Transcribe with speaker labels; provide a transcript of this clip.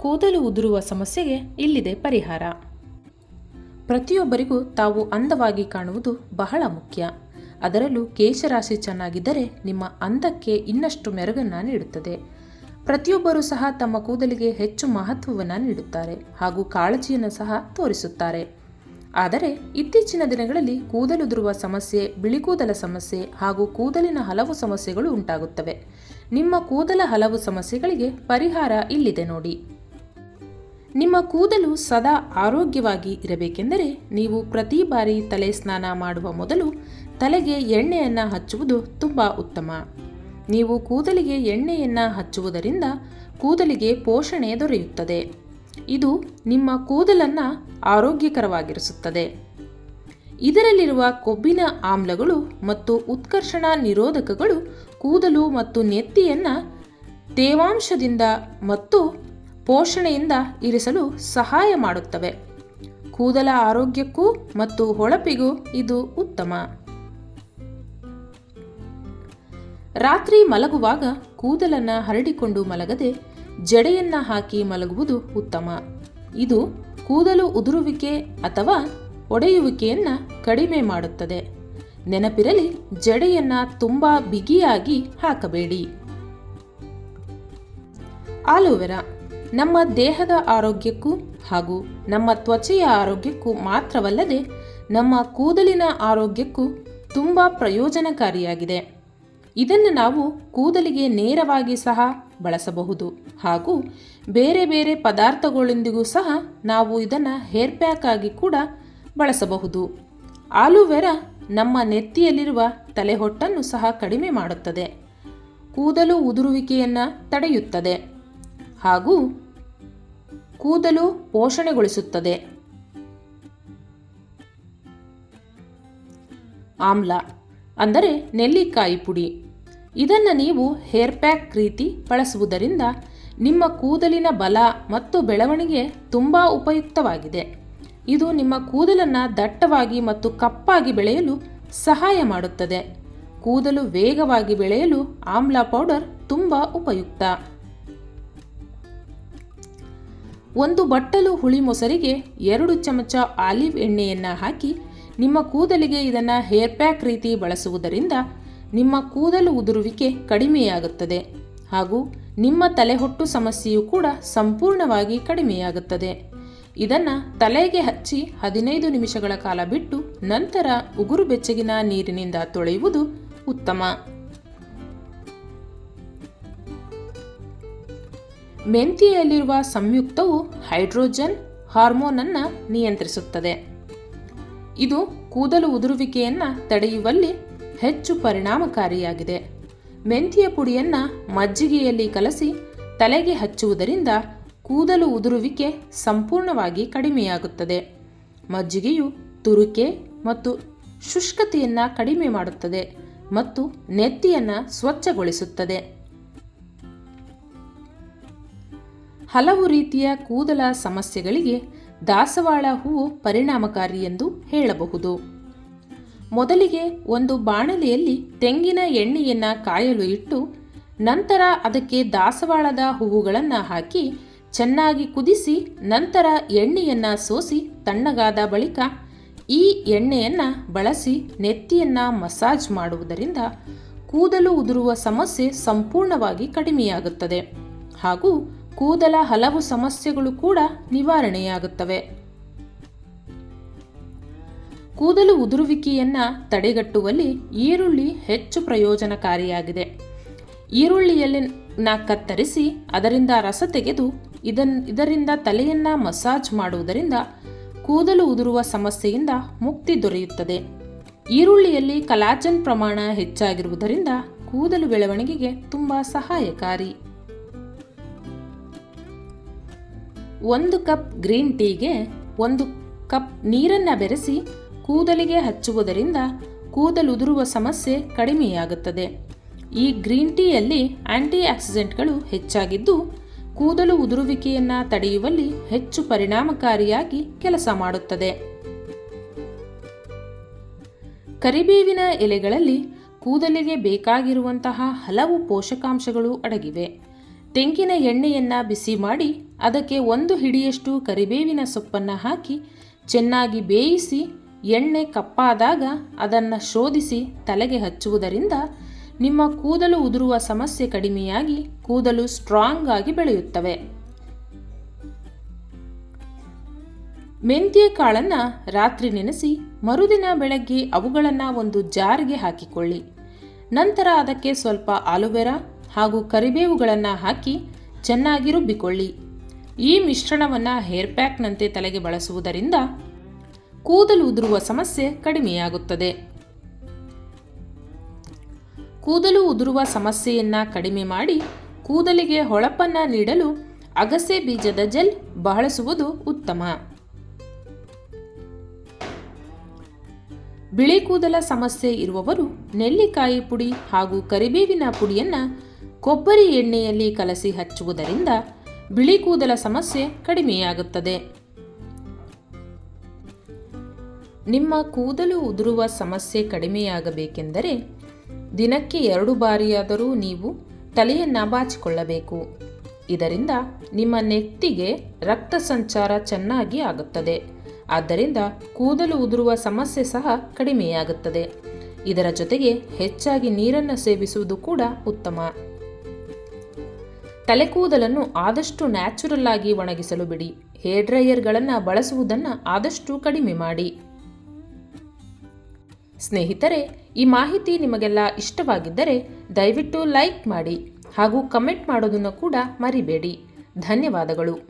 Speaker 1: ಕೂದಲು ಉದುರುವ ಸಮಸ್ಯೆಗೆ ಇಲ್ಲಿದೆ ಪರಿಹಾರ. ಪ್ರತಿಯೊಬ್ಬರಿಗೂ ತಾವು ಅಂದವಾಗಿ ಕಾಣುವುದು ಬಹಳ ಮುಖ್ಯ. ಅದರಲ್ಲೂ ಕೇಶರಾಶಿ ಚೆನ್ನಾಗಿದ್ದರೆ ನಿಮ್ಮ ಅಂದಕ್ಕೆ ಇನ್ನಷ್ಟು ಮೆರುಗನ್ನು ನೀಡುತ್ತದೆ. ಪ್ರತಿಯೊಬ್ಬರೂ ಸಹ ತಮ್ಮ ಕೂದಲಿಗೆ ಹೆಚ್ಚು ಮಹತ್ವವನ್ನು ನೀಡುತ್ತಾರೆ ಹಾಗೂ ಕಾಳಜಿಯನ್ನು ಸಹ ತೋರಿಸುತ್ತಾರೆ. ಆದರೆ ಇತ್ತೀಚಿನ ದಿನಗಳಲ್ಲಿ ಕೂದಲುದುರುವ ಸಮಸ್ಯೆ, ಬಿಳಿ ಕೂದಲ ಸಮಸ್ಯೆ ಹಾಗೂ ಕೂದಲಿನ ಹಲವು ಸಮಸ್ಯೆಗಳು ಉಂಟಾಗುತ್ತವೆ. ನಿಮ್ಮ ಕೂದಲ ಹಲವು ಸಮಸ್ಯೆಗಳಿಗೆ ಪರಿಹಾರ ಇಲ್ಲಿದೆ ನೋಡಿ. ನಿಮ್ಮ ಕೂದಲು ಸದಾ ಆರೋಗ್ಯವಾಗಿ ಇರಬೇಕೆಂದರೆ ನೀವು ಪ್ರತಿ ಬಾರಿ ತಲೆ ಸ್ನಾನ ಮಾಡುವ ಮೊದಲು ತಲೆಗೆ ಎಣ್ಣೆಯನ್ನು ಹಚ್ಚುವುದು ತುಂಬ ಉತ್ತಮ. ನೀವು ಕೂದಲಿಗೆ ಎಣ್ಣೆಯನ್ನು ಹಚ್ಚುವುದರಿಂದ ಕೂದಲಿಗೆ ಪೋಷಣೆ ದೊರೆಯುತ್ತದೆ. ಇದು ನಿಮ್ಮ ಕೂದಲನ್ನು ಆರೋಗ್ಯಕರವಾಗಿರಿಸುತ್ತದೆ. ಇದರಲ್ಲಿರುವ ಕೊಬ್ಬಿನ ಆಮ್ಲಗಳು ಮತ್ತು ಉತ್ಕರ್ಷಣ ನಿರೋಧಕಗಳು ಕೂದಲು ಮತ್ತು ನೆತ್ತಿಯನ್ನು ತೇವಾಂಶದಿಂದ ಮತ್ತು ಪೋಷಣೆಯಿಂದ ಇರಿಸಲು ಸಹಾಯ ಮಾಡುತ್ತವೆ. ಕೂದಲ ಆರೋಗ್ಯಕ್ಕೂ ಮತ್ತು ಹೊಳಪಿಗೂ ಇದು ಉತ್ತಮ. ರಾತ್ರಿ ಮಲಗುವಾಗ ಕೂದಲನ್ನು ಹರಡಿಕೊಂಡು ಮಲಗದೆ ಜಡೆಯನ್ನ ಹಾಕಿ ಮಲಗುವುದು ಉತ್ತಮ. ಇದು ಕೂದಲು ಉದುರುವಿಕೆ ಅಥವಾ ಒಡೆಯುವಿಕೆಯನ್ನು ಕಡಿಮೆ ಮಾಡುತ್ತದೆ. ನೆನಪಿರಲಿ, ಜಡೆಯನ್ನ ತುಂಬಾ ಬಿಗಿಯಾಗಿ ಹಾಕಬೇಡಿ. ಆಲೋವೆರಾ ನಮ್ಮ ದೇಹದ ಆರೋಗ್ಯಕ್ಕೂ ಹಾಗೂ ನಮ್ಮ ತ್ವಚೆಯ ಆರೋಗ್ಯಕ್ಕೂ ಮಾತ್ರವಲ್ಲದೆ ನಮ್ಮ ಕೂದಲಿನ ಆರೋಗ್ಯಕ್ಕೂ ತುಂಬ ಪ್ರಯೋಜನಕಾರಿಯಾಗಿದೆ. ಇದನ್ನು ನಾವು ಕೂದಲಿಗೆ ನೇರವಾಗಿ ಸಹ ಬಳಸಬಹುದು ಹಾಗೂ ಬೇರೆ ಬೇರೆ ಪದಾರ್ಥಗಳೊಂದಿಗೂ ಸಹ ನಾವು ಇದನ್ನು ಹೇರ್ ಪ್ಯಾಕ್ ಆಗಿ ಕೂಡ ಬಳಸಬಹುದು. ಆಲೂವೆರಾ ನಮ್ಮ ನೆತ್ತಿಯಲ್ಲಿರುವ ತಲೆಹೊಟ್ಟನ್ನು ಸಹ ಕಡಿಮೆ ಮಾಡುತ್ತದೆ. ಕೂದಲು ಉದುರುವಿಕೆಯನ್ನು ತಡೆಯುತ್ತದೆ. ಹಾಗೂ ಕೂದಲು ಪೋಷಣೆಗೊಳಿಸುತ್ತದೆ. ಆಮ್ಲ ಅಂದರೆ ನೆಲ್ಲಿಕಾಯಿ ಪುಡಿ. ಇದನ್ನು ನೀವು ಹೇರ್ ಪ್ಯಾಕ್ ರೀತಿ ಬಳಸುವುದರಿಂದ ನಿಮ್ಮ ಕೂದಲಿನ ಬಲ ಮತ್ತು ಬೆಳವಣಿಗೆ ತುಂಬ ಉಪಯುಕ್ತವಾಗಿದೆ. ಇದು ನಿಮ್ಮ ಕೂದಲನ್ನು ದಟ್ಟವಾಗಿ ಮತ್ತು ಕಪ್ಪಾಗಿ ಬೆಳೆಯಲು ಸಹಾಯ ಮಾಡುತ್ತದೆ. ಕೂದಲು ವೇಗವಾಗಿ ಬೆಳೆಯಲು ಆಮ್ಲ ಪೌಡರ್ ತುಂಬ ಉಪಯುಕ್ತ. ಒಂದು ಬಟ್ಟಲು ಹುಳಿ ಮೊಸರಿಗೆ ಎರಡು ಚಮಚ ಆಲಿವ್ ಎಣ್ಣೆಯನ್ನು ಹಾಕಿ ನಿಮ್ಮ ಕೂದಲಿಗೆ ಇದನ್ನು ಹೇರ್ ಪ್ಯಾಕ್ ರೀತಿ ಬಳಸುವುದರಿಂದ ನಿಮ್ಮ ಕೂದಲು ಉದುರುವಿಕೆ ಕಡಿಮೆಯಾಗುತ್ತದೆ ಹಾಗೂ ನಿಮ್ಮ ತಲೆಹೊಟ್ಟು ಸಮಸ್ಯೆಯು ಕೂಡ ಸಂಪೂರ್ಣವಾಗಿ ಕಡಿಮೆಯಾಗುತ್ತದೆ. ಇದನ್ನು ತಲೆಗೆ ಹಚ್ಚಿ ಹದಿನೈದು ನಿಮಿಷಗಳ ಕಾಲ ಬಿಟ್ಟು ನಂತರ ಉಗುರು ಬೆಚ್ಚಗಿನ ನೀರಿನಿಂದ ತೊಳೆಯುವುದು ಉತ್ತಮ. ಮೆಂತಿಯಲ್ಲಿರುವ ಸಂಯುಕ್ತವು ಹೈಡ್ರೋಜನ್ ಹಾರ್ಮೋನನ್ನು ನಿಯಂತ್ರಿಸುತ್ತದೆ. ಇದು ಕೂದಲು ಉದುರುವಿಕೆಯನ್ನು ತಡೆಯುವಲ್ಲಿ ಹೆಚ್ಚು ಪರಿಣಾಮಕಾರಿಯಾಗಿದೆ. ಮೆಂತಿಯ ಪುಡಿಯನ್ನು ಮಜ್ಜಿಗೆಯಲ್ಲಿ ಕಲಸಿ ತಲೆಗೆ ಹಚ್ಚುವುದರಿಂದ ಕೂದಲು ಉದುರುವಿಕೆ ಸಂಪೂರ್ಣವಾಗಿ ಕಡಿಮೆಯಾಗುತ್ತದೆ. ಮಜ್ಜಿಗೆಯು ತುರುಕೆ ಮತ್ತು ಶುಷ್ಕತೆಯನ್ನು ಕಡಿಮೆ ಮಾಡುತ್ತದೆ ಮತ್ತು ನೆತ್ತಿಯನ್ನು ಸ್ವಚ್ಛಗೊಳಿಸುತ್ತದೆ. ಹಲವು ರೀತಿಯ ಕೂದಲ ಸಮಸ್ಯೆಗಳಿಗೆ ದಾಸವಾಳ ಹೂವು ಪರಿಣಾಮಕಾರಿ ಎಂದು ಹೇಳಬಹುದು. ಮೊದಲಿಗೆ ಒಂದು ಬಾಣಲೆಯಲ್ಲಿ ತೆಂಗಿನ ಎಣ್ಣೆಯನ್ನು ಕಾಯಲು ಇಟ್ಟು, ನಂತರ ಅದಕ್ಕೆ ದಾಸವಾಳದ ಹೂವುಗಳನ್ನು ಹಾಕಿ, ಚೆನ್ನಾಗಿ ಕುದಿಸಿ, ನಂತರ ಎಣ್ಣೆಯನ್ನು ಸೋಸಿ ತಣ್ಣಗಾದ ಬಳಿಕ ಈ ಎಣ್ಣೆಯನ್ನು ಬಳಸಿ ನೆತ್ತಿಯನ್ನು ಮಸಾಜ್ ಮಾಡುವುದರಿಂದ ಕೂದಲು ಉದುರುವ ಸಮಸ್ಯೆ ಸಂಪೂರ್ಣವಾಗಿ ಕಡಿಮೆಯಾಗುತ್ತದೆ. ಹಾಗೂ ಕೂದಲ ಹಲವು ಸಮಸ್ಯೆಗಳು ಕೂಡ ನಿವಾರಣೆಯಾಗುತ್ತವೆ. ಕೂದಲು ಉದುರುವಿಕೆಯನ್ನು ತಡೆಗಟ್ಟುವಲ್ಲಿ ಈರುಳ್ಳಿ ಹೆಚ್ಚು ಪ್ರಯೋಜನಕಾರಿಯಾಗಿದೆ. ಈರುಳ್ಳಿಯಲ್ಲಿನ ಕತ್ತರಿಸಿ ಅದರಿಂದ ರಸ ತೆಗೆದು ಇದನ್, ಇದರಿಂದ ತಲೆಯನ್ನು ಮಸಾಜ್ ಮಾಡುವುದರಿಂದ ಕೂದಲು ಉದುರುವ ಸಮಸ್ಯೆಯಿಂದ ಮುಕ್ತಿ ದೊರೆಯುತ್ತದೆ. ಈರುಳ್ಳಿಯಲ್ಲಿ ಕಲಾಜನ್ ಪ್ರಮಾಣ ಹೆಚ್ಚಾಗಿರುವುದರಿಂದ ಕೂದಲು ಬೆಳವಣಿಗೆಗೆ ತುಂಬ ಸಹಾಯಕಾರಿ. ಒಂದು ಕಪ್ ಗ್ರೀನ್ ಟೀಗೆ ಒಂದು ಕಪ್ ನೀರನ್ನು ಬೆರೆಸಿ ಕೂದಲಿಗೆ ಹಚ್ಚುವುದರಿಂದ ಕೂದಲುದುರುವ ಸಮಸ್ಯೆ ಕಡಿಮೆಯಾಗುತ್ತದೆ. ಈ ಗ್ರೀನ್ ಟೀಯಲ್ಲಿ ಆಂಟಿ ಆಕ್ಸಿಡೆಂಟ್ಗಳು ಹೆಚ್ಚಾಗಿದ್ದು, ಕೂದಲು ಉದುರುವಿಕೆಯನ್ನು ತಡೆಯುವಲ್ಲಿ ಹೆಚ್ಚು ಪರಿಣಾಮಕಾರಿಯಾಗಿ ಕೆಲಸ ಮಾಡುತ್ತದೆ. ಕರಿಬೇವಿನ ಎಲೆಗಳಲ್ಲಿ ಕೂದಲಿಗೆ ಬೇಕಾಗಿರುವಂತಹ ಹಲವು ಪೋಷಕಾಂಶಗಳು ಅಡಗಿವೆ. ತೆಂಗಿನ ಎಣ್ಣೆಯನ್ನು ಬಿಸಿ ಮಾಡಿ ಅದಕ್ಕೆ ಒಂದು ಹಿಡಿಯಷ್ಟು ಕರಿಬೇವಿನ ಸೊಪ್ಪನ್ನು ಹಾಕಿ ಚೆನ್ನಾಗಿ ಬೇಯಿಸಿ ಎಣ್ಣೆ ಕಪ್ಪಾದಾಗ ಅದನ್ನು ಶೋಧಿಸಿ ತಲೆಗೆ ಹಚ್ಚುವುದರಿಂದ ನಿಮ್ಮ ಕೂದಲು ಉದುರುವ ಸಮಸ್ಯೆ ಕಡಿಮೆಯಾಗಿ ಕೂದಲು ಸ್ಟ್ರಾಂಗ್ ಆಗಿ ಬೆಳೆಯುತ್ತವೆ. ಮೆಂತ್ಯ ಕಾಳನ್ನು ರಾತ್ರಿ ನೆನೆಸಿ ಮರುದಿನ ಬೆಳಗ್ಗೆ ಅವುಗಳನ್ನು ಒಂದು ಜಾರ್ಗೆ ಹಾಕಿಕೊಳ್ಳಿ. ನಂತರ ಅದಕ್ಕೆ ಸ್ವಲ್ಪ ಆಲೋವೆರಾ ಹಾಗೂ ಕರಿಬೇವುಗಳನ್ನು ಹಾಕಿ ಚೆನ್ನಾಗಿ ರುಬ್ಬಿಕೊಳ್ಳಿ. ಈ ಮಿಶ್ರಣವನ್ನು ಹೇರ್ ಪ್ಯಾಕ್ನಂತೆ ತಲೆಗೆ ಬಳಸುವುದರಿಂದ ಕೂದಲು ಉದುರುವ ಸಮಸ್ಯೆ ಕಡಿಮೆಯಾಗುತ್ತದೆ. ಕೂದಲು ಉದುರುವ ಸಮಸ್ಯೆಯನ್ನು ಕಡಿಮೆ ಮಾಡಿ ಕೂದಲಿಗೆ ಹೊಳಪನ್ನು ನೀಡಲು ಅಗಸೆ ಬೀಜದ ಜೆಲ್ ಬಳಸುವುದು ಉತ್ತಮ. ಬಿಳಿ ಕೂದಲ ಸಮಸ್ಯೆ ಇರುವವರು ನೆಲ್ಲಿಕಾಯಿ ಪುಡಿ ಹಾಗೂ ಕರಿಬೇವಿನ ಪುಡಿಯನ್ನು ಕೊಬ್ಬರಿ ಎಣ್ಣೆಯಲ್ಲಿ ಕಲಸಿ ಹಚ್ಚುವುದರಿಂದ ಬಿಳಿ ಕೂದಲ ಸಮಸ್ಯೆ ಕಡಿಮೆಯಾಗುತ್ತದೆ. ನಿಮ್ಮ ಕೂದಲು ಉದುರುವ ಸಮಸ್ಯೆ ಕಡಿಮೆಯಾಗಬೇಕೆಂದರೆ ದಿನಕ್ಕೆ ಎರಡು ಬಾರಿಯಾದರೂ ನೀವು ತಲೆಯನ್ನು ಬಾಚಿಕೊಳ್ಳಬೇಕು. ಇದರಿಂದ ನಿಮ್ಮ ನೆತ್ತಿಗೆ ರಕ್ತ ಸಂಚಾರ ಚೆನ್ನಾಗಿ ಆಗುತ್ತದೆ. ಆದ್ದರಿಂದ ಕೂದಲು ಉದುರುವ ಸಮಸ್ಯೆ ಸಹ ಕಡಿಮೆಯಾಗುತ್ತದೆ. ಇದರ ಜೊತೆಗೆ ಹೆಚ್ಚಾಗಿ ನೀರನ್ನು ಸೇವಿಸುವುದು ಕೂಡ ಉತ್ತಮ. ತಲೆ ಕೂದಲನ್ನು ಆದಷ್ಟು ನ್ಯಾಚುರಲ್ ಆಗಿ ಒಣಗಿಸಲು ಬಿಡಿ. ಹೇರ್ ಡ್ರೈಯರ್ಗಳನ್ನು ಬಳಸುವುದನ್ನು ಆದಷ್ಟು ಕಡಿಮೆ ಮಾಡಿ. ಸ್ನೇಹಿತರೆ, ಈ ಮಾಹಿತಿ ನಿಮಗೆಲ್ಲ ಇಷ್ಟವಾಗಿದ್ದರೆ ದಯವಿಟ್ಟು ಲೈಕ್ ಮಾಡಿ ಹಾಗೂ ಕಮೆಂಟ್ ಮಾಡೋದನ್ನು ಕೂಡ ಮರಿಬೇಡಿ. ಧನ್ಯವಾದಗಳು.